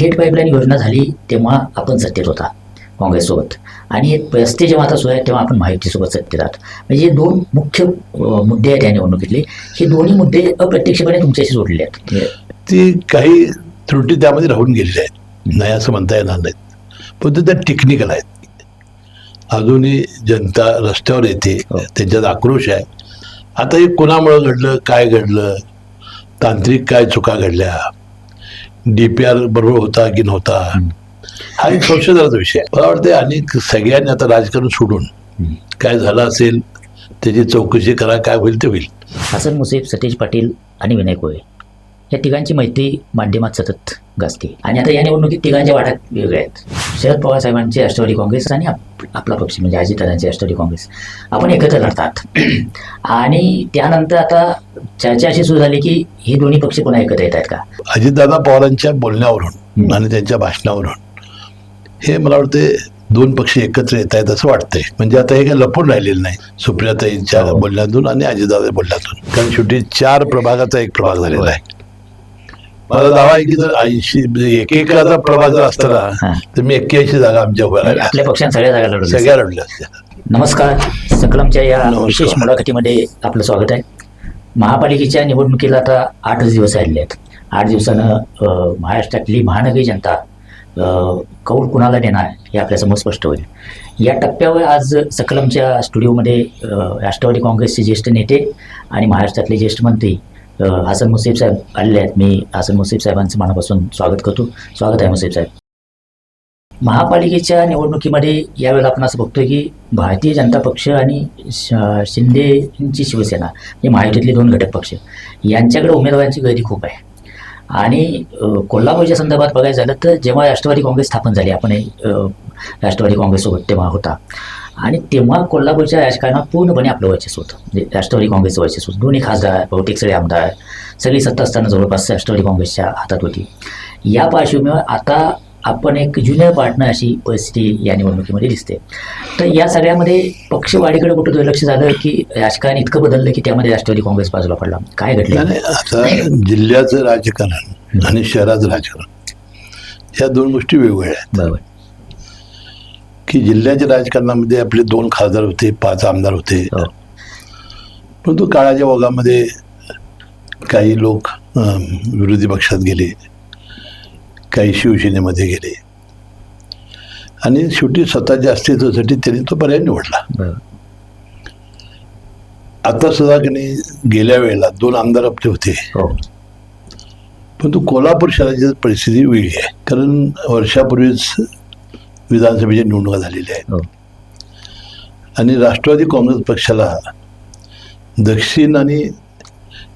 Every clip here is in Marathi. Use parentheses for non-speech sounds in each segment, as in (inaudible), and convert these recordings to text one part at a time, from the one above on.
थेट पाईपलाईन योजना झाली तेव्हा आपण सत्तेत होता काँग्रेससोबत. आणि रस्ते जेव्हा आता सुरू आहेत तेव्हा आपण माहितीसोबत सत्तेत आहात. म्हणजे हे दोन मुख्य मुद्दे आहेत या निवडणुकीतले. हे दोन्ही मुद्दे अप्रत्यक्षपणे तुमच्याशी जोडलेले आहेत. ती काही त्रुटी त्यामध्ये राहून गेलेल्या आहेत. नाही असं म्हणता येणार नाहीत. पण त्या टेक्निकल आहेत. अजूनही जनता रस्त्यावर येते हो. त्यांच्यात आक्रोश आहे. आता हे कोणामुळं घडलं काय घडलं तांत्रिक काय चुका घडल्या डी पी आर बरोबर होता की नव्हता? हा एक संशोधनाचा विषय. आहे मला वाटतं आणि सगळ्यांनी आता राजकारण सोडून काय झालं असेल त्याची चौकशी करा काय होईल ते होईल. हसन मुसेफ सतीश पाटील आणि विनय कोळे या तिघांची माहिती माध्यमात सतत गाजते आणि आता या निवडणुकीत तिघांच्या वाढ्यात वेगळ्या आहेत. शरद पवार साहेबांचे राष्ट्रवादी काँग्रेस आणि आप- आपला पक्ष म्हणजे अजितदादांचे राष्ट्रवादी काँग्रेस. आपण एकत्र लढतात. (clears throat) आणि त्यानंतर आता चर्चा अशी सुरू झाली की हे दोन्ही पक्ष पुन्हा एकत्र येत आहेत का? अजितदादा पवारांच्या बोलण्यावरून आणि त्यांच्या भाषणावरून हे मला वाटते दोन पक्ष एकत्र येत आहेत असं वाटतंय. म्हणजे आता हे काही लपून राहिलेलं नाही. सुप्रियाताईंच्या हो. बोलण्यातून आणि अजितदादा बोलण्यातून. कारण शेवटी चार प्रभागाचा एक प्रभाग झालेला आहे. मला दावा आहे की जर ऐंशी एक एकाचा प्रभाग जर असता हा. ना तर मी एक्क्याऐंशी जागा आमच्या उभ्या राहिल्या. आपल्या पक्षांत सगळ्या जागा लढवल्या. सगळ्या लढल्या असत्या नमस्कार. सकलमच्या या. विशेष मुलाखतीमध्ये आपलं स्वागत आहे. महापालिकेच्या निवडणुकीला आता आठच दिवस राहिले आहेत. आठ दिवसानं महाराष्ट्रातली महानगरी जनता कौल कुणाला देणार हे आपल्यासमोर स्पष्ट होईल. या टप्प्यावर आज सकलमच्या स्टुडिओमध्ये राष्ट्रवादी काँग्रेसचे ज्येष्ठ नेते आणि महाराष्ट्रातले ज्येष्ठ मंत्री हसन मुसीफ साहेब आलेले आहेत. मी हसन मुसीफ साहेबांचं मनापासून स्वागत करतो. स्वागत आहे मुसीफ साहेब. महापालिकेच्या निवडणुकीमध्ये यावेळेला आपण असं बघतोय की भारतीय जनता पक्ष आणि शिंदेची शिवसेना हे महायुतीतले दोन घटक पक्ष यांच्याकडे उमेदवारांची गर्दी खूप आहे. आणि कोल्हापूरच्या संदर्भात बघायचं झालं तर जेव्हा राष्ट्रवादी काँग्रेस स्थापन झाली आपण राष्ट्रवादी काँग्रेससोबत तेव्हा होता. आणि तेव्हा कोल्हापूरच्या राजकारणात पूर्णपणे आपलं वर्चस्व होतं. म्हणजे राष्ट्रवादी काँग्रेसचं वर्चस्व होतं. दोन्ही खासदार बहुतेक सगळे आमदार सगळी सत्ता असताना जवळपास राष्ट्रवादी काँग्रेसच्या हातात होती. या पार्श्वभूमीवर आता आपण एक ज्युनियर पार्टनर अशी परिस्थिती या निवडणुकीमध्ये दिसते. तर या सगळ्यामध्ये पक्षवाढीकडे कुठं दुर्लक्ष झालं की राजकारण इतकं बदललं की त्यामध्ये राष्ट्रवादी काँग्रेस बाजूला पडला? काय घडलं? आता जिल्ह्याचं राजकारण आणि शहराचं राजकारण या दोन गोष्टी वेगवेगळ्या आहेत. बरोबर. की जिल्ह्याच्या राजकारणामध्ये आपले दोन खासदार होते पाच आमदार होते. हो. परंतु काळाच्या ओघामध्ये काही लोक विरोधी पक्षात गेले. काही शिवसेनेमध्ये गेले. आणि शेवटी स्वतःच्या अस्तित्वासाठी त्यांनी तो पर्याय निवडला. बरोबर आता सुद्धा गेल्या वेळेला दोन आमदार आपले होते. हो. परंतु कोल्हापूर शहराची परिस्थिती वेगळी आहे. कारण वर्षापूर्वीच विधानसभेच्या निवडणुका झालेल्या आहेत हो आणि राष्ट्रवादी काँग्रेस पक्षाला दक्षिण आणि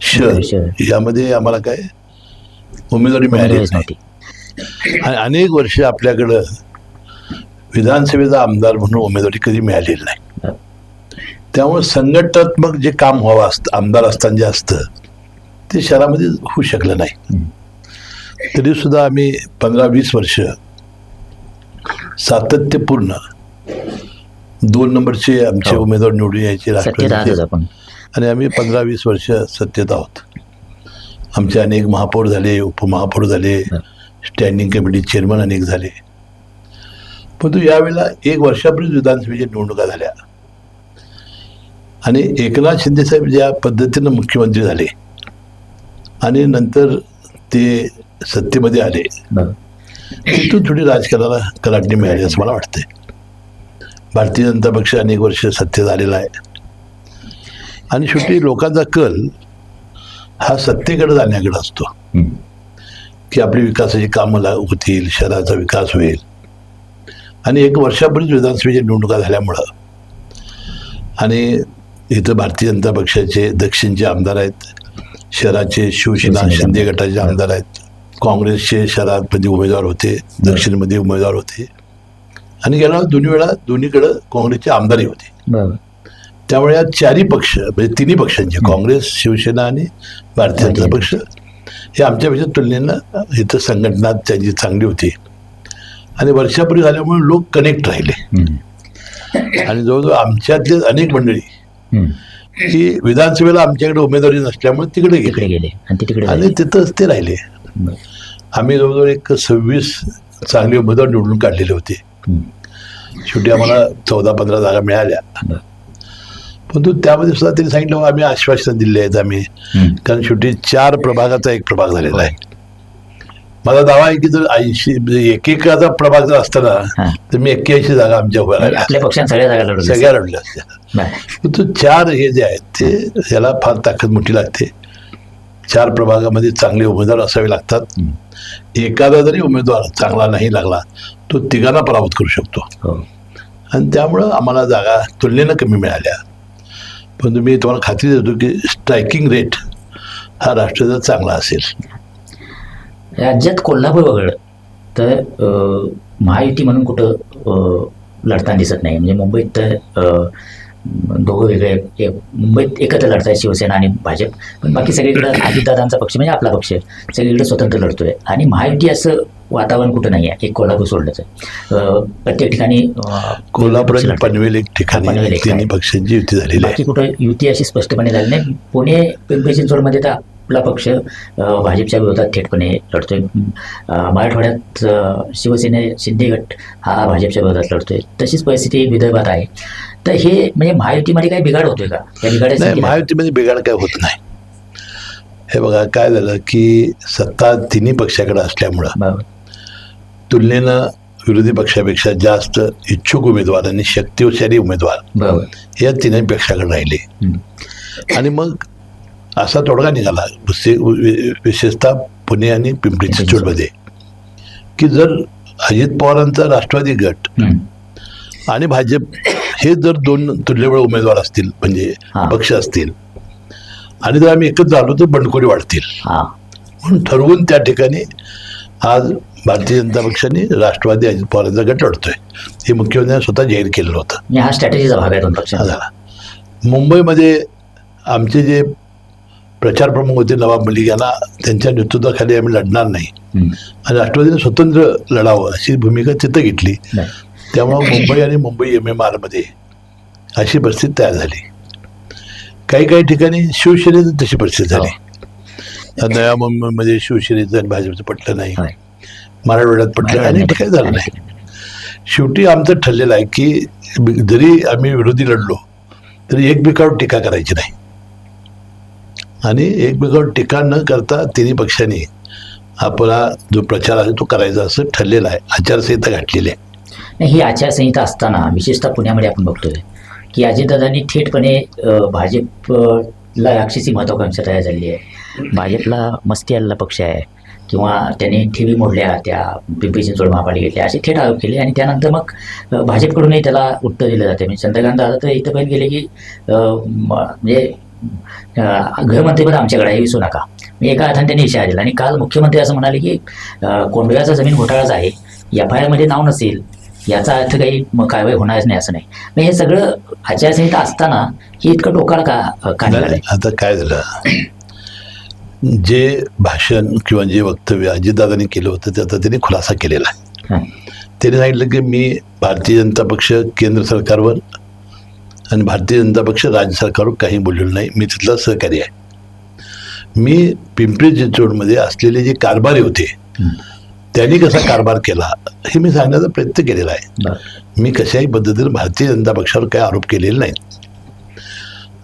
शहर. यामध्ये आम्हाला काय उमेदवारी मिळाली आणि अनेक वर्ष आपल्याकडं विधानसभेचा आमदार म्हणून उमेदवारी कधी मिळालेली नाही. त्यामुळे संघटनात्मक जे काम व्हावं असतं आमदार असताना जे असतं ते शहरामध्ये होऊ शकलं नाही. तरी सुद्धा आम्ही पंधरा वीस वर्ष सातत्यपूर्ण. दोन नंबरचे आमचे हो. उमेदवार निवडून यायचे आपण आणि आम्ही पंधरा वीस वर्ष सत्तेत आहोत. आमचे अनेक महापौर झाले उपमहापौर झाले बरं. स्टँडिंग कमिटी चेअरमन अनेक झाले. परंतु यावेळेला एक वर्षापूर्वी विधानसभेच्या निवडणुका झाल्या. आणि एकनाथ शिंदे साहेब ज्या पद्धतीनं मुख्यमंत्री झाले आणि नंतर ते सत्तेमध्ये आले. तिथून थोडी राजकारणाला कलाटणी मिळाली असं मला वाटतंय. भारतीय जनता पक्ष अनेक वर्ष सत्तेत आलेला आहे. आणि शेवटी लोकांचा कल हा सत्तेकडे जाण्याकडे असतो. की आपली विकासाची कामं ला- होतील शहराचा विकास होईल. आणि एक वर्षापूर्वीच विधानसभेच्या निवडणुका झाल्यामुळं. आणि इथं भारतीय जनता पक्षाचे दक्षिणचे आमदार आहेत. शहराचे शिवसेना शिंदे. गटाचे आमदार आहेत. काँग्रेसचे शहरामध्ये उमेदवार होते दक्षिणमध्ये उमेदवार होते. आणि गेल्या वेळेला दोन्ही वेळा दोन्हीकडं काँग्रेसचे आमदारही होते. त्यामुळे या चारही पक्ष म्हणजे तिन्ही पक्षांचे काँग्रेस शिवसेना आणि भारतीय जनता पक्ष हे आमच्यापेक्षा तुलनेनं इथं संघटना त्यांची चांगली होती. आणि वर्षापूर्वी झाल्यामुळे लोक कनेक्ट राहिले. आणि जवळजवळ आमच्यातले अनेक मंडळी. ही. विधानसभेला आमच्याकडे उमेदवारी नसल्यामुळे तिकडे गेले. गेले. आणि. तिथंच ते राहिले. आम्ही जवळजवळ एक सव्वीस चांगले उमेदवार निवडून काढलेले होते. शेवटी आम्हाला चौदा पंधरा जागा मिळाल्या. परंतु त्यामध्ये सुद्धा त्यांनी सांगितलं "हो, आम्ही आश्वासन दिले आहेत आम्ही. कारण शेवटी चार प्रभागाचा एक प्रभाग झालेला आहे माझा दावा आहे की जर ऐंशी म्हणजे एकेकाचा प्रभाग जर असता हा. ना तर मी एक्क्याऐंशी जागा आमच्या उभ्या सगळ्या लढल्या असत्या. परंतु चार हे जे आहेत ते याला फार ताकद मोठी लागते चार प्रभागामध्ये चांगले उमेदवार असावे लागतात. एखादा जरी उमेदवार चांगला नाही लागला तो तिघांना पराभूत करू शकतो. हो. आणि त्यामुळं आम्हाला जागा तुलनेनं कमी मिळाल्या. परंतु मी तुम्हाला खात्री देतो की स्ट्रायकिंग रेट हा राष्ट्राचा चांगला असेल. राज्यात कोल्हापूर वगळलं तर महायुती म्हणून कुठं लढताना दिसत नाही. म्हणजे मुंबईत तर दोघं वेगळे मुंबईत एकत्र लढताय शिवसेना आणि भाजप. पण बाकी सगळीकडे अजितदादांचा पक्ष म्हणजे आपला पक्ष सगळीकडे स्वतंत्र लढतोय. आणि महायुती असं वातावरण कुठं नाही आहे एक कोल्हापूर सोडलंच आहे. अं, प्रत्येक ठिकाणी कोल्हापूर. पनवेल एक ठिकाणी तिन्ही आहे. पक्षांची युती झालेली आहे. बाकी कुठं युती अशी स्पष्टपणे झाली नाही. पुणे पिंपरी चिंचवडमध्ये तर आपला पक्ष भाजपच्या विरोधात थेटपणे लढतोय. मराठवाड्यात शिवसेने शिंदे गट हा भाजपच्या विरोधात लढतोय. तशीच परिस्थिती विदर्भात आहे. तर हे म्हणजे महायुतीमध्ये काही बिघाड होतोय का? त्या नाही बिघाडाची महायुतीमध्ये बिघाड काय होत नाही. हे बघा काय झालं की सत्ता तिन्ही पक्षाकडे असल्यामुळं तुलनेनं विरोधी पक्षापेक्षा जास्त इच्छुक उमेदवार आणि शक्तिशाली उमेदवार या तिन्ही पक्षाकडे राहिले. आणि मग असा तोडगा निघाला विशेषतः पुणे आणि पिंपरी चिंचवडमध्ये की जर अजित पवारांचा राष्ट्रवादी गट. आणि भाजप हे जर दोन तुल्यबळ उमेदवार असतील म्हणजे. पक्ष असतील आणि जर आम्ही एकत्र झालो तर बंडखोरी वाढतील. म्हणून ठरवून त्या ठिकाणी आज भारतीय जनता पक्षाने राष्ट्रवादी अजित पवारांचा गट लढतोय. हे मुख्यमंत्र्यांनी स्वतः जाहीर केलेलं होतं. हा स्ट्रॅटेजीचा भाग आहे मुंबईमध्ये आमचे जे प्रचार प्रमुख होते नवाब मलिक यांना त्यांच्या नेतृत्वाखाली आम्ही लढणार नाही. आणि राष्ट्रवादीने स्वतंत्र लढावं अशी भूमिका तिथं घेतली. त्यामुळं मुंबई आणि मुंबई एम एम आरमध्ये अशी परिस्थिती तयार झाली. काही काही ठिकाणी शिवसेनेत तशी परिस्थिती झाली. नव्या मुंबईमध्ये शिवसेनेचं आणि भाजपचं पटलं नाही. मराठवाड्यात पटलं अनेक ठिकाणी झालं नाही. शेवटी आमचं ठरलेलं आहे की जरी आम्ही विरोधी लढलो तरी एकमेकावर टीका करायची नाही. आणि एकमेकावर टीका न करता तिन्ही पक्षांनी आपला जो प्रचार आहे तो करायचा असं ठरलेलं आहे. आचारसंहिता घातलेली आहे. नाही ही आचारसंहिता असताना विशेषतः पुण्यामध्ये आपण बघतोय की अजितदादांनी थेटपणे भाजपला राक्षसी महत्वाकांक्षा तयार झाली आहे. भाजपला मस्ती आलेला पक्ष आहे किंवा त्यांनी ठेवी मोडल्या त्या पिंपरी चिंचवड महापालिकेतल्या असे थेट आरोप केले आणि त्यानंतर मग भाजपकडूनही त्याला उत्तर दिलं जाते. म्हणजे चंद्रकांत दादा तर इथंपर्यंत गेले की म्हणजे गृहमंत्रीपद आमच्याकडे आहे विसू नका. मी एका अर्थाने त्यांनी इशारा दिला. आणि काल मुख्यमंत्री असं म्हणाले की कोंडव्याचा जमीन घोटाळाच आहे. एफ आय आरमध्ये नाव नसेल. याचा अर्थ काही मग कारवाई होणारच नाही असं नाही. मग हे सगळं आचारसंहिता असताना हे इतकं डोकाला का का निघालंय? आता काय झालं? जे भाषण किंवा जे वक्तव्य अजितदादांनी केलं होतं त्याचा त्यांनी खुलासा केलेला आहे. त्यांनी सांगितलं की मी भारतीय जनता पक्ष केंद्र सरकारवर आणि भारतीय जनता पक्ष राज्य सरकारवर काही बोललेलो नाही. मी तिथला सहकारी आहे. मी पिंपरी चिंचवडमध्ये असलेले जे कारभारी होते. त्यांनी कसा कारभार केला हे मी सांगण्याचा प्रयत्न केलेला आहे. मी कशाही पद्धतीने भारतीय जनता पक्षावर काही आरोप केलेले नाहीत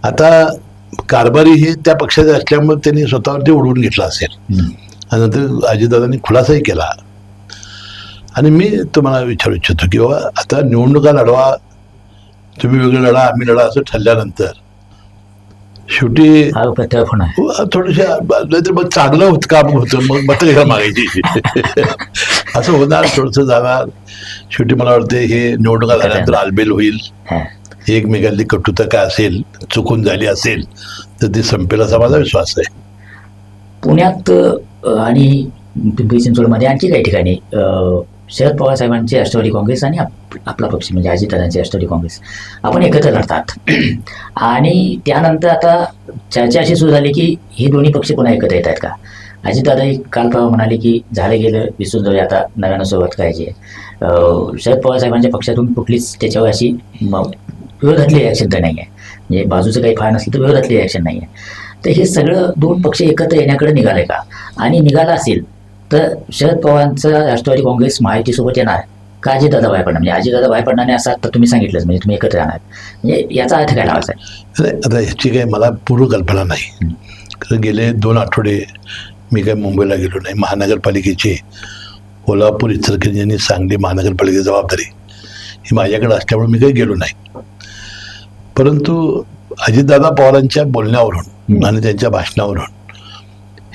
आता कारभारी हे त्या पक्षाचे असल्यामुळे त्यांनी स्वतःवरती उडवून घेतला असेल. आणि नंतर अजितदादांनी खुलासाही केला आणि मी तुम्हाला विचारू इच्छितो की बाबा आता निवडणुका लढवा तुम्ही वेगळं लढा आम्ही लढा असं ठरल्यानंतर शेवटी थोडंसं नाहीतर मग चांगलं होत काम होतं मग मत घ्या मागायची. (laughs) असं होणार थोडंसं जाणार शेवटी मला वाटतं हे निवडणुका झाल्यानंतर आलबेल होईल. हं. एकमेकांची कटुता काय असेल चुकून झाली असेल तर ती संपेल असा माझा विश्वास आहे. पुण्यात आणि पिंपरी चिंचवडमध्ये आणखी काही ठिकाणी शरद पवार साहेबांची राष्ट्रवादी काँग्रेस आणि आप- आपला पक्ष म्हणजे अजितदादांची राष्ट्रवादी काँग्रेस. आपण एकत्र लढतात. (clears throat) आणि त्यानंतर आता चर्चा अशी सुरू झाली की हे दोन्ही पक्ष पुन्हा एकत्र येत आहेत का अजितदादाही काल परवा म्हणाले की झालं गेलं विसरून जाऊया आता नव्यानं सुरुवात करायची आहे. शरद पवार साहेबांच्या पक्षातून कुठलीच त्याच्यावर अशी विरोधातली रिॲक्शन तर नाही आहे म्हणजे बाजूचं काही फार नसलं तर विरोधातली रिॲक्शन नाही आहे तर हे सगळं दोन पक्ष एकत्र येण्याकडे निघाले का? आणि निघाला असेल तर शरद पवारांचं राष्ट्रवादी काँग्रेस महायुतीसोबत येणार. का अजितदादा बाहेर पडणार? म्हणजे अजितदादा बाहेर पडणार नाही असं आता तुम्ही सांगितलंच म्हणजे तुम्ही एकत्र राहणार. म्हणजे याचा अर्थ काय लावायचा? आहे आता ह्याची काही मला पूर्व कल्पना नाही. कारण गेले दोन आठवडे मी काही मुंबईला गेलो नाही. महानगरपालिकेची कोल्हापूर इचलकरंजी आणि सांगली महानगरपालिकेची जबाबदारी ही माझ्याकडे असल्यामुळे मी काही गेलो नाही. परंतु अजितदादा पवारांच्या बोलण्यावरून. आणि त्यांच्या भाषणावरून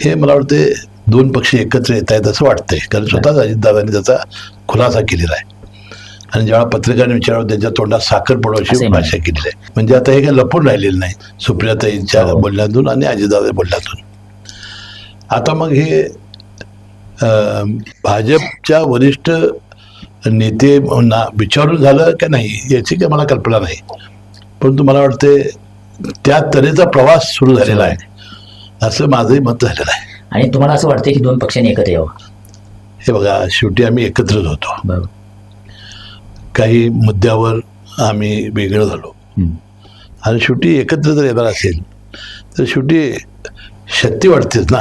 हे मला वाटते दोन पक्ष एकत्र येत आहेत असं वाटतंय. कारण स्वतःच अजितदादांनी त्याचा खुलासा केलेला आहे. आणि जेव्हा पत्रकारांनी विचारलं त्यांच्या तोंडात साखर पडवायची भाषा केलेली आहे. म्हणजे आता हे काही लपून राहिलेलं नाही. सुप्रियाताईंच्या हो. बोलण्यातून आणि अजितदादा बोलण्यातून. आता मग हे भाजपच्या वरिष्ठ नेते ना विचारून झालं का नाही याची काही मला कल्पना नाही. परंतु मला वाटते त्या तऱ्हेचा प्रवास सुरू झालेला आहे. असं माझंही मत झालेलं आहे. आणि तुम्हाला असं वाटतं की दोन पक्षांनी एकत्र यावं? हे बघा शेवटी आम्ही एकत्रच होतो. काही मुद्द्यावर आम्ही वेगळं झालो. आणि शेवटी एकत्र जर येणार असेल तर शेवटी शक्ती वाढतेच ना.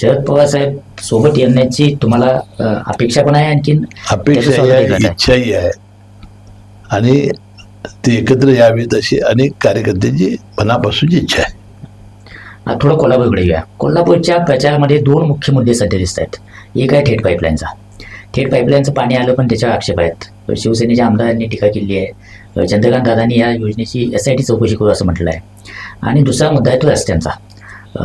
शरद पवार साहेब सोबत येण्याची तुम्हाला अपेक्षा पण आहे आणखीन? अपेक्षा. इच्छाही आहे. आणि ते एकत्र यावेत अशी अनेक कार्यकर्त्यांची मनापासूनची इच्छा आहे. थोडं कोल्हापूरकडे येऊया. कोल्हापूरच्या प्रचारामध्ये दोन मुख्य मुद्दे सध्या दिसत आहेत. एक आहे थेट पाईपलाईनचा थेट पाईपलाईनचं पाणी आलं पण त्याच्यावर आक्षेप आहेत. शिवसेनेच्या आमदारांनी टीका केली आहे. चंद्रकांत दादांनी या योजनेची एस आय टी चौकशी करू असं म्हटलं आहे आणि दुसरा मुद्दा आहे तो रस्त्यांचा.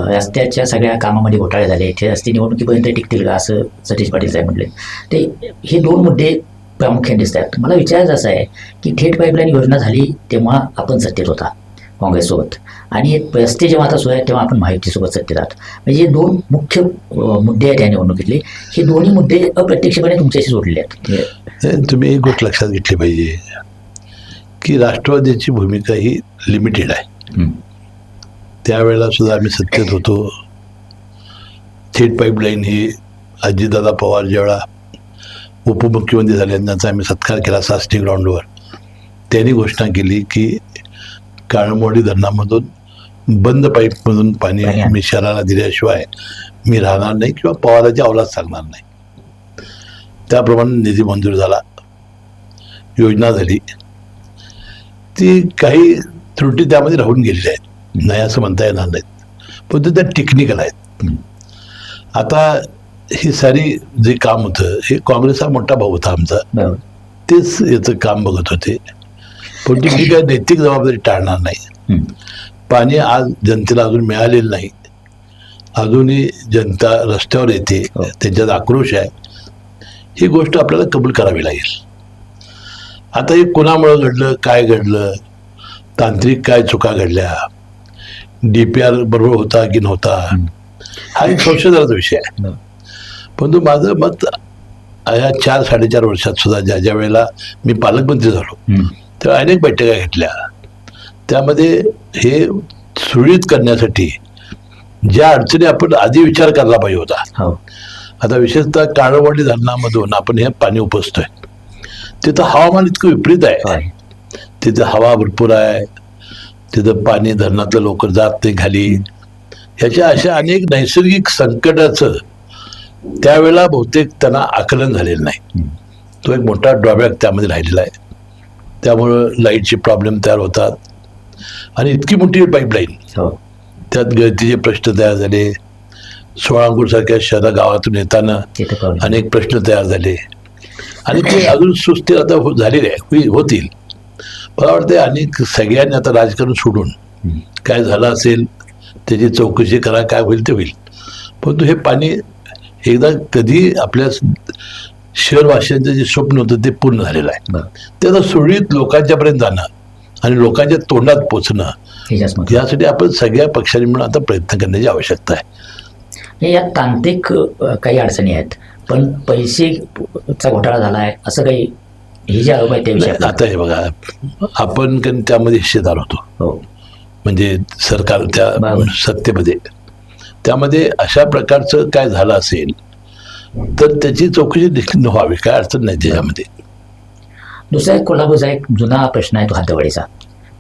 रस्त्याच्या सगळ्या कामामध्ये घोटाळे झाले. ते रस्ते निवडणुकीपर्यंत टिकतील का असं सतीश पाटील साहेब म्हटले. ते हे दोन मुद्दे प्रामुख्याने दिसत आहेत. मला विचारायचं असं आहे की थेट पाईपलाईन योजना झाली तेव्हा आपण सत्तेत होता. काँग्रेससोबत. आणि हे रस्ते जेव्हा आता सुरू आहेत तेव्हा आपण माहितीसोबत सत्तेत म्हणजे हे दोन मुख्य मुद्दे आहेत या निवडणुकीतले. हे दोन्ही मुद्दे अप्रत्यक्षपणे तुमच्याशी जोडलेले आहेत. म्हणजे तुम्ही एक गोष्ट लक्षात घेतली पाहिजे की राष्ट्रवादीची भूमिका ही लिमिटेड आहे. त्यावेळेला सुद्धा आम्ही सत्तेत होतो. थेट पाईपलाईन ही अजितदादा पवार ज्यावेळा उपमुख्यमंत्री झाले त्यांचा आम्ही सत्कार केला सासणी ग्राउंडवर त्यांनी घोषणा केली की काळमोडी धरणामधून बंद पाईपमधून पाणी. मी शहराला दिल्याशिवाय मी राहणार नाही किंवा पवाराची अवलाद सांगणार नाही. त्याप्रमाणे निधी मंजूर झाला. योजना झाली. ती काही त्रुटी त्यामध्ये राहून गेलेल्या आहेत. नाही असं म्हणता येणार नाहीत. पण त्या टेक्निकल आहेत. आता ही सारी जे काम होतं हे काँग्रेसचा मोठा भाऊ होता आमचा. तेच याचं काम बघत होते. पण ती काय नैतिक जबाबदारी टाळणार नाही. पाणी आज जनतेला अजून मिळालेलं नाही. अजूनही जनता रस्त्यावर येते हो. त्यांच्यात आक्रोश आहे. ही गोष्ट आपल्याला कबूल करावी लागेल. आता हे कोणामुळं घडलं काय घडलं तांत्रिक काय चुका घडल्या डी पी आर बरोबर होता की नव्हता. हा एक संशोधनाचा विषय आहे. परंतु माझं मत या चार साडेचार वर्षात सुद्धा ज्या ज्या वेळेला मी पालकमंत्री झालो तेव्हा अनेक बैठका घेतल्या. त्यामध्ये हे सुरळीत करण्यासाठी ज्या अडचणी आपण आधी विचार करायला पाहिजे होता. हो. आता विशेषतः काळवडी धरणामधून आपण हे पाणी उपसतोय. तिथं हवामान इतकं विपरीत आहे. होय तिथं हवा भरपूर आहे. तिथं पाणी धरणातलं लवकर जात नाही खाली. ह्याच्या अशा अनेक नैसर्गिक संकटाचं त्यावेळेला बहुतेक त्यांना आकलन झालेलं नाही. तो एक मोठा ड्रॉबॅक त्यामध्ये राहिलेला आहे. त्यामुळं लाईटचे प्रॉब्लेम तयार होतात. आणि इतकी मोठी पाईपलाईन हो. त्यात गळतीचे प्रश्न तयार झाले. सोळांगूरसारख्या शहरा गावातून येताना अनेक प्रश्न तयार झाले. आणि ते अजून सुस्थिर आता हो- झालेले आहे होतील. मला वाटते अनेक सगळ्यांनी आता राजकारण सोडून काय झालं असेल त्याची चौकशी करा काय होईल ते होईल. परंतु हे पाणी एकदा कधी आपल्या शहरवासियांचं जे स्वप्न होतं ते पूर्ण झालेलं आहे. ते आता सुरळीत लोकांच्यापर्यंत जाणं आणि लोकांच्या तोंडात पोचणं. यासाठी आपण सगळ्या पक्षांनी मिळून आता प्रयत्न करण्याची आवश्यकता आहे. हे यात तांत्रिक काही अडचणी आहेत पण पैसेचा घोटाळा झाला आहे असं काही हे जे आरोप त्याविषयी आपलं- आता हे बघा आपण त्यामध्ये हिस्सेदार होतो. हो. म्हणजे सरकार त्या. सत्तेमध्ये. त्यामध्ये अशा प्रकारचं काय झालं असेल तर त्याची चौकशी देखील व्हावी काय अडचण नाही त्याच्यामध्ये. दुसरा एक कोल्हापूरचा एक जुना प्रश्न आहे तो हद्दवाढीचा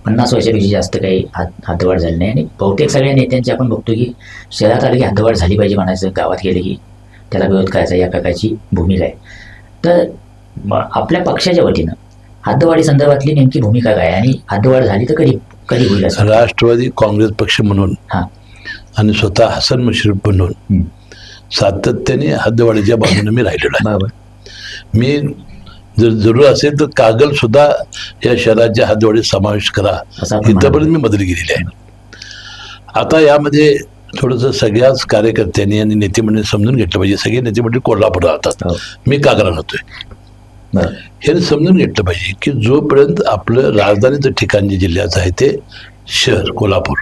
पन्नास वर्षापेक्षा जास्त काही हात हद्दवाढ झाली नाही. आणि बहुतेक सगळ्या नेत्यांची आपण बघतो की शहरात आलं की हद्दवाढ झाली पाहिजे म्हणायचं गावात गेले की त्याला विरोध करायचा या प्रकारची भूमिका आहे. तर आपल्या पक्षाच्या वतीनं हद्दवाढी संदर्भातली नेमकी भूमिका काय आहे? आणि हद्दवाढ झाली तर कधी कधी होईल असं? राष्ट्रवादी काँग्रेस पक्ष म्हणून हां. आणि स्वतः हसन मुश्रीफ म्हणून. सातत्याने हद्दवाढीच्या बाजूने मी राहिलेलो आहे. मी जर जरूर असेल तर कागल सुद्धा या शहराच्या हद्दवाढीत समावेश करा. इथंपर्यंत मी बदल केलेली आहे. आता यामध्ये थोडंसं सगळ्याच कार्यकर्त्यांनी आणि नेतेमंडळी समजून घेतलं पाहिजे. सगळे नेतेमंडळी कोल्हापूर राहतात. हो. मी कागला राहतोय. हे समजून घेतलं पाहिजे की जोपर्यंत आपलं राजधानीचं ठिकाण जे जिल्ह्याचं आहे ते शहर कोल्हापूर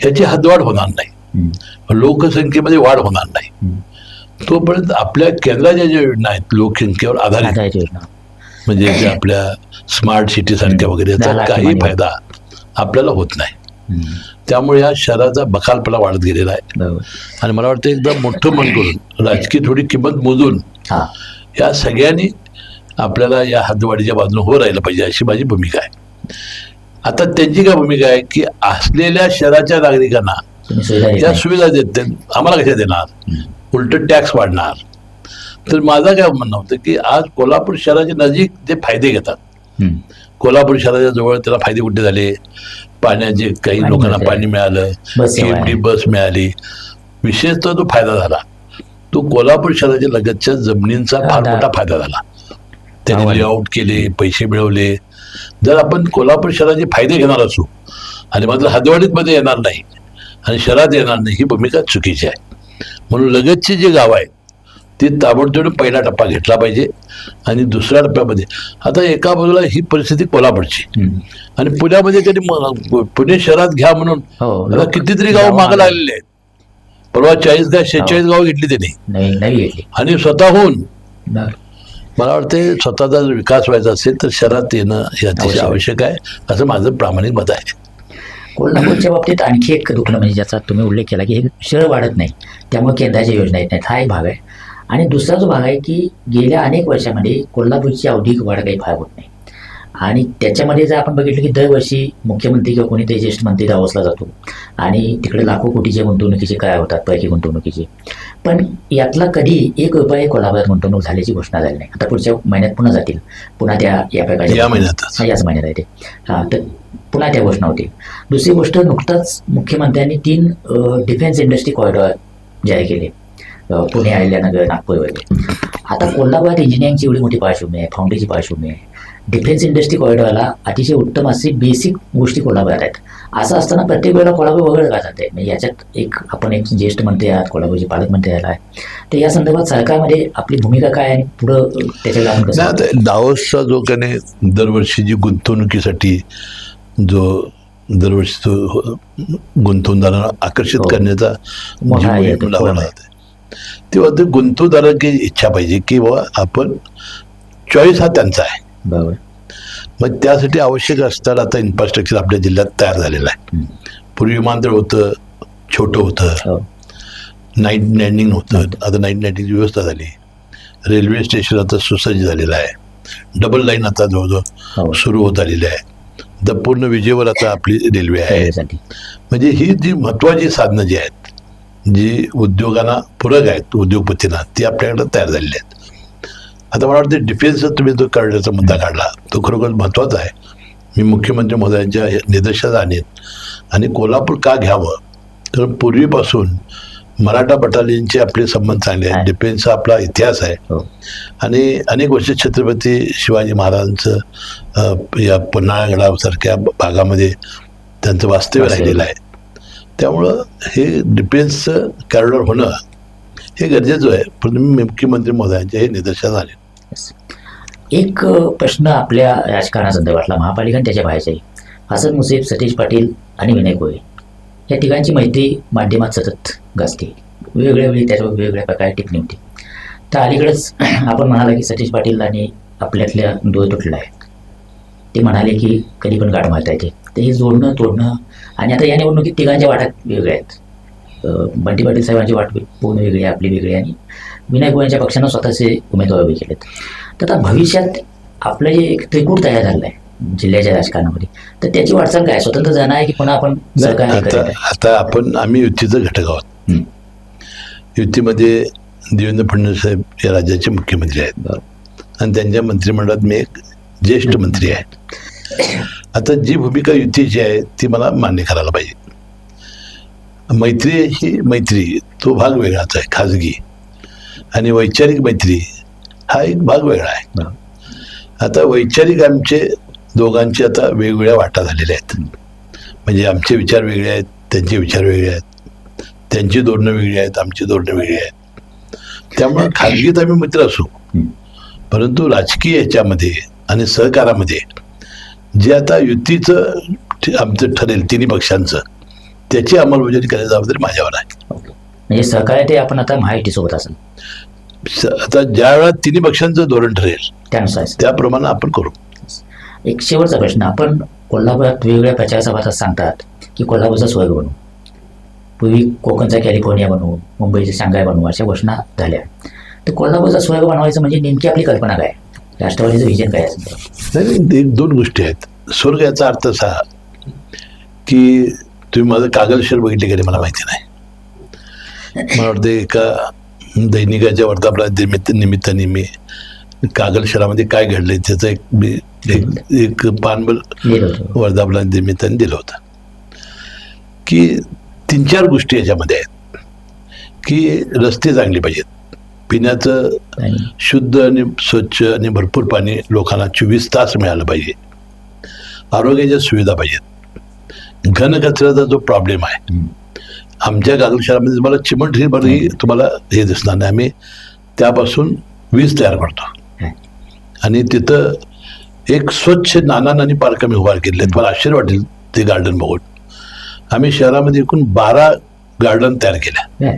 ह्याची हद्दवाढ होणार नाही. लोकसंख्येमध्ये वाढ होणार नाही. तोपर्यंत आपल्या केंद्राच्या ज्या योजना आहेत लोकसंख्येवर आधारित म्हणजे जे आपल्या स्मार्ट सिटी सारख्या वगैरे याचा काही. फायदा आपल्याला होत नाही. त्यामुळे या शहराचा बखालपणा वाढत गेलेला आहे. आणि मला वाटतं एकदा मोठं मन करून राजकीय थोडी किंमत मोजून या सगळ्यांनी आपल्याला या हद्दवाढीच्या बाजूने हो राहिलं पाहिजे अशी माझी भूमिका आहे. आता त्यांची काय भूमिका आहे की असलेल्या शहराच्या नागरिकांना तुम्ही सुविधा देत त्या नाही. सुविधा देत. आम्हाला कशा देणार उलट टॅक्स वाढणार तर माझं काय म्हणणं होतं की आज कोल्हापूर शहराच्या नजीक जे फायदे घेतात. कोल्हापूर शहराच्या जवळ त्याला फायदे कुठे झाले पाण्याचे काही पाणी लोकांना. पाणी मिळालं बस सेवा. बस मिळाली विशेषतः जो फायदा झाला तो कोल्हापूर शहराच्या लगतच्या जमिनींचा फार मोठा फायदा झाला त्यांनी. लेआउट केले पैसे मिळवले जर आपण कोल्हापूर शहराचे फायदे घेणार असू आणि मात्र हदवाडीत मध्ये येणार नाही आणि शहरात येणार नाही ही भूमिका चुकीची आहे. म्हणून लगतची जी गावं आहेत ती ताबडतोब पहिला टप्पा घेतला पाहिजे आणि दुसऱ्या टप्प्यामध्ये आता एका बाजूला ही परिस्थिती कोल्हापूरची. हं. आणि पुण्यामध्ये त्यांनी पुणे शहरात घ्या म्हणून हो कितीतरी गाव मागे लागलेले आहेत. परवा चाळीस गाव शेहेचाळीस गाव घेतली त्यांनी. आणि स्वतःहून. मला वाटते स्वतःचा विकास व्हायचा असेल तर शहरात येणं हे अतिशय. आवश्यक आहे असं माझं प्रामाणिक मत आहे. कोल्हापूरच्या बाबतीत आणखी एक दुखणं म्हणजे ज्याचा तुम्ही उल्लेख केला की हे शहर वाढत नाही. त्यामुळे केंद्राच्या योजना येत नाहीत. हा एक भाग आहे. आणि दुसरा जो भाग आहे की गेल्या अनेक वर्षामध्ये कोल्हापूरची औद्योगिक वाढ काही भाग होत नाही. आणि त्याच्यामध्ये जर आपण बघितलं की दरवर्षी मुख्यमंत्री किंवा कोणीतरी ज्येष्ठ मंत्री दावोसला जातो. आणि तिकडे लाखो कोटीचे गुंतवणुकीचे करार होतात पैकी गुंतवणुकीचे. पण यातला कधी एक रुपये कोल्हापुरात गुंतवणूक झाल्याची घोषणा झाली नाही. आता पुढच्या महिन्यात पुन्हा जातील. पुन्हा त्या या प्रकारच्या याच महिन्यात आहे ते. हा तर पुन्हा त्या घोषणा होती दुसरी गोष्ट नुकताच मुख्यमंत्र्यांनी तीन डिफेन्स इंडस्ट्री कॉरिडॉर जाहीर केले. पुणे अहिल्यानगर नागपूर वगैरे. आता कोल्हापुरात इंजिनिअरिंगची एवढी मोठी पार्श्वभूमी आहे फाउंडेची पार्श्वभूमी आहे. डिफेन्स इंडस्ट्री कॉरिडॉरला अतिशय उत्तम अशी बेसिक गोष्टी कोल्हापुरात आहेत. असं असताना प्रत्येक वेळेला कोल्हापूर वगळलं का जाते म्हणजे याच्यात एक आपण एक ज्येष्ठ मंत्री आहात कोल्हापूरचे पालकमंत्री आला आहे. तर या संदर्भात सरकारमध्ये आपली भूमिका काय आहे? पुढं त्याच्याकडे आपण आता दावोसचा जो का नाही दरवर्षी जी गुंतवणुकीसाठी जो दरवर्षी तो गुंतवणूकदारांना आकर्षित हो. करण्याचा तेव्हा ते गुंतवणूकदारांची इच्छा पाहिजे की बाबा आपण चॉईस हा त्यांचा आहे. बरोबर. मग त्यासाठी आवश्यक असताना आता इन्फ्रास्ट्रक्चर आपल्या जिल्ह्यात तयार झालेलं आहे. पूर्वी विमानतळ होतं छोटं होतं नाईट लँडिंग होतं आता नाईट लँडिंगची व्यवस्था झाली. रेल्वे स्टेशन आता सुसज्ज झालेलं आहे. डबल लाईन आता जवळजवळ हो. सुरू होत आलेली आहे. द पूर्ण विजेवर आता आपली रेल्वे आहे. म्हणजे ही जी महत्त्वाची साधनं जी आहेत जी उद्योगांना पूरक आहेत उद्योगपतींना ती आपल्याकडे तयार झालेली आहेत. आता मला वाटतं डिफेन्सचा तुम्ही जो काढण्याचा मुद्दा काढला तो खरोखर महत्त्वाचा आहे. मी मुख्यमंत्री महोदयांच्या निदर्शनास आणेन आणि कोल्हापूर का घ्यावं? तर पूर्वीपासून मराठा बटालियनचे आपले संबंध चांगले आहेत आहे. डिफेन्सचा आपला इतिहास आहे. हो. आणि अनेक वर्ष छत्रपती शिवाजी महाराजांचं या पन्हाळगडासारख्या भागामध्ये त्यांचं वास्तव्य. राहिलेलं आहे. त्यामुळं हे डिफेन्सचं कॅरिडॉर होणं हे गरजेचं आहे. पण मुख्यमंत्री महोदयांच्या हे निदर्शनास आले. एक प्रश्न आपल्या राजकारणासंदर्भातला महापालिका आणि त्याच्या बाहेरचाही हसन मुसेफ सतीश पाटील आणि विनय गोळे या ठिकाणची मैत्री माध्यमात सतत गाजते. वेगवेगळ्या वेळी त्याच्यावर वेगवेगळ्या प्रकारे टिपणी होती. तर अलीकडेच (clears throat) आपण म्हणाला की सतीश पाटील आणि आपल्यातल्या दूर तुटला आहे. ते म्हणाले की कधी पण गाठ मारता येते. तर हे जोडणं तोडणं. आणि आता या निवडणुकीत तिघांच्या वाटात वेगळ्या आहेत. बंटी पाटील साहेबांची वाट पूर्ण वेगळी आहे आपली वेगळी आणि विनय गोयांच्या पक्षानं स्वतःचे उमेदवार उभे केलेत. तर आता भविष्यात आपलं जे एक त्रिकूट तयार झालं आहे जिल्ह्याच्या राजकारणामध्ये तर त्याची वाटचाल काय? स्वतंत्र जाणं आहे की पुन्हा आपण आता? आता आपण आम्ही युतीचं घटक आहोत. हं. युतीमध्ये देवेंद्र फडणवीस साहेब या राज्याचे मुख्यमंत्री आहेत. आणि त्यांच्या मंत्रिमंडळात मी एक ज्येष्ठ मंत्री आहे. आता जी भूमिका युतीची आहे ती मला मान्य करायला पाहिजे. मैत्री ही मैत्री तो भाग वेगळाच आहे खाजगी. आणि वैचारिक मैत्री हा एक भाग वेगळा आहे. आता वैचारिक आमचे दोघांचे आता वेगवेगळ्या वाटा झालेल्या आहेत. म्हणजे आमचे विचार वेगळे आहेत त्यांचे विचार वेगळे आहेत. त्यांची धोरणं वेगळी आहेत आमची धोरणं वेगळी आहेत. त्यामुळे खाजगीत आम्ही मित्र असू. परंतु राजकीय याच्यामध्ये आणि सहकारामध्ये जे आता युतीचं आमचं ठरेल तिन्ही पक्षांचं त्याची अंमलबजावणी करण्याची जबाबदारी माझ्यावर आहे. म्हणजे सहकार्य ते आपण आता महायुती सोबत असेल आता ज्या वेळा तिन्ही पक्षांचं धोरण ठरेल त्यानुसार. त्याप्रमाणे आपण करू. एक शेवटचा प्रश्न आपण कोल्हापुरात वेगवेगळ्या प्रचार सभात सांगतात की कोल्हापूरचा स्वर्ग बनवू. पूर्वी कोकणचा कॅलिफोर्निया बनवू मुंबईचा शांघाय बनवू अशा घोषणा झाल्या. तर कोल्हापूरचा स्वर्ग बनवायचं म्हणजे नेमकी आपली कल्पना काय? राष्ट्रवादीचं विजन काय नाही दोन गोष्टी आहेत. स्वर्ग याचा अर्थ असा की तुम्ही माझं कागल शहर बघितले नाही मला माहिती नाही. मला वाटतं एका दैनिकाच्या वर्धापना निमित्त निमित्ताने मी कागल शहरामध्ये काय घडलंय त्याचं एक मी एक एक होतं. वर्धापना निमित्ताने दिलं होतं. की तीन चार गोष्टी याच्यामध्ये आहेत. की रस्ते चांगले पाहिजेत. पिण्याचं शुद्ध आणि स्वच्छ आणि भरपूर पाणी लोकांना चोवीस तास मिळालं पाहिजे. आरोग्याच्या सुविधा पाहिजेत. घनकचऱ्याचा जो प्रॉब्लेम आहे. आमच्या कागल शहरामध्ये तुम्हाला चिमट ही तुम्हाला हे दिसणार नाही. आम्ही त्यापासून वीज तयार करतो. हं. आणि तिथं एक स्वच्छ नाना नानी पार्क आम्ही उभार केले तुम्हाला आश्चर्य वाटेल ते गार्डन बघून. आम्ही शहरामध्ये एकूण बारा गार्डन तयार केल्या?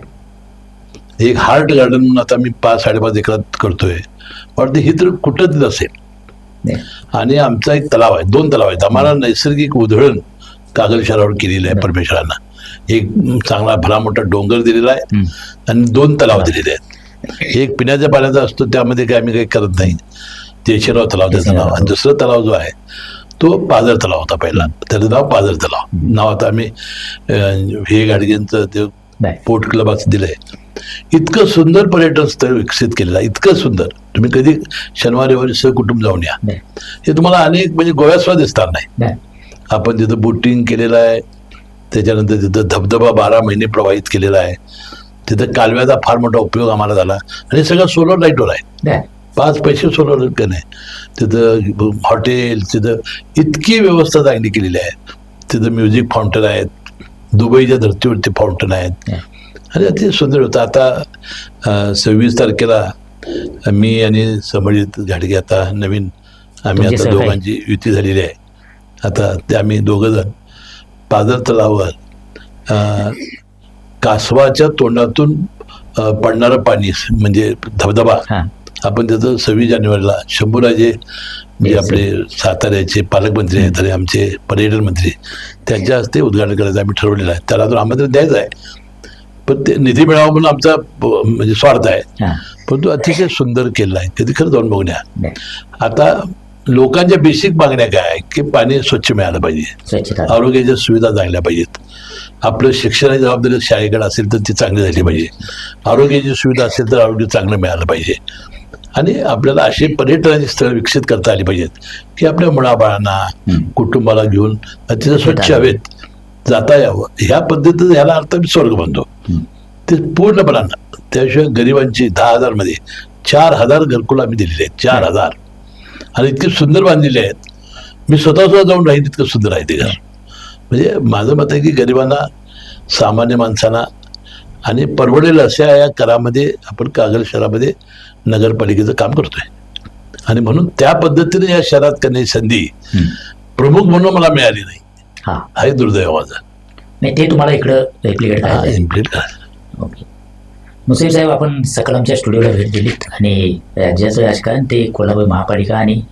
एक हार्ट गार्डन आता मी पाच साडेपाच एकरात करतोय. वाटतं ही तर कुठंच नसेल नाही. आणि आमचा एक तलाव आहे दोन तलाव आहेत. आम्हाला नैसर्गिक उधळण कागल शहरावर केलेलं आहे परमेश्वरानं. एक चांगला भला मोठा डोंगर दिलेला आहे. आणि दोन तलाव दिलेले आहेत. एक पिण्याच्या पाण्याचा असतो त्यामध्ये काय आम्ही काही करत नाही. देशेराव तलाव त्याचं नाव आणि दुसरा तलाव जो आहे तो पाझर तलाव होता पहिला. त्याचं नाव पाझर तलाव. नाव आता आम्ही हे गाडगेंचं ते पोर्ट क्लब असं दिलंय. इतकं सुंदर पर्यटन स्थळ विकसित केलेलं आहे. इतकं सुंदर. तुम्ही कधी शनिवार रविवारी सहकुटुंब जाऊन या. हे तुम्हाला अनेक म्हणजे गोव्यात सुद्धा दिसणार नाही. आपण तिथं बोटिंग केलेलं आहे त्याच्यानंतर तिथं धबधबा बारा महिने प्रवाहित केलेला आहे तिथं कालव्याचा फार मोठा उपयोग आम्हाला झाला. आणि सगळं सोलर लाईटवर आहे. पाच पैसे सोलर नाही? तिथं हॉटेल तिथं इतकी व्यवस्था चांगली केलेली आहे. तिथं म्युझिक फाउंटन आहेत. दुबईच्या धर्तीवरती फाउंटन आहेत. आणि अतिशय सुंदर होतं. आता सव्वीस तारखेला मी आणि समजित घाडगे आता नवीन आम्ही आता. दोघांची युती झालेली आहे. आता ते आम्ही दोघं जण पाझर तलावावर अं, कासवाच्या तोंडातून पडणारं पाणी म्हणजे धबधबा आपण त्याचं सव्वीस जानेवारीला शंभूराजे म्हणजे आपले साताऱ्याचे पालकमंत्री आहेत आणि आमचे पर्यटन मंत्री त्यांच्या हस्ते उद्घाटन करायचं आम्ही ठरवलेलं आहे. त्याला तर आमंत्रण द्यायचं आहे. पण ते निधी मिळावा म्हणून आमचा म्हणजे स्वार्थ आहे. हां. पण तो अतिशय सुंदर केलेला आहे. कधी खरं जाऊन बघूया बाय आता लोकांच्या बेसिक मागण्या काय आहे की पाणी स्वच्छ मिळालं पाहिजे. आरोग्याच्या सुविधा चांगल्या पाहिजेत. आपलं शिक्षणाची जबाबदारी शाळेकडे असेल तर ती चांगली झाली पाहिजे. आरोग्याची सुविधा असेल तर आरोग्य चांगलं मिळालं पाहिजे. आणि आपल्याला अशी पर्यटनाची स्थळं विकसित करता आली पाहिजेत. की आपल्या मुलाबाळांना हं. कुटुंबाला घेऊन तिथं स्वच्छ हवेत. जाता यावं. ह्या पद्धतीनं ह्याला अर्थ मी स्वर्ग म्हणतो. ते पूर्णपणानं त्याशिवाय गरिबांची दहा हजारमध्ये चार हजार घरकुल आम्ही दिलेले आहेत. चार हजार. आणि इतके सुंदर बांधलेले आहेत. मी स्वतः सुद्धा जाऊन राहील इतकं सुंदर आहे ते घर. म्हणजे माझं मत आहे की गरिबांना सामान्य माणसांना आणि परवडेल अशा या करामध्ये आपण कागल शहरामध्ये नगरपालिकेचं काम करतोय. आणि म्हणून त्या पद्धतीने या शहरात करण्याची संधी. प्रमुख म्हणून मला मिळाली नाही. हां. हा एक दुर्दैव माझा. नाही ते तुम्हाला इकडं रेप्लिकेट हा करायचं. इम्प्लिट ओके. मुसीब साहेब आपण सकाळ आमच्या स्टुडिओला भेट दिलीत आणि राज्याचं राजकारण ते कोल्हापूर महापालिका आणि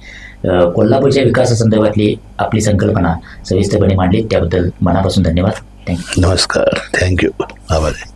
अ, कोल्हापूरच्या विकासासंदर्भातली आपली संकल्पना सविस्तरपणे मांडली त्याबद्दल मनापासून धन्यवाद. थँक्यू नमस्कार. थँक्यू आभार. आहे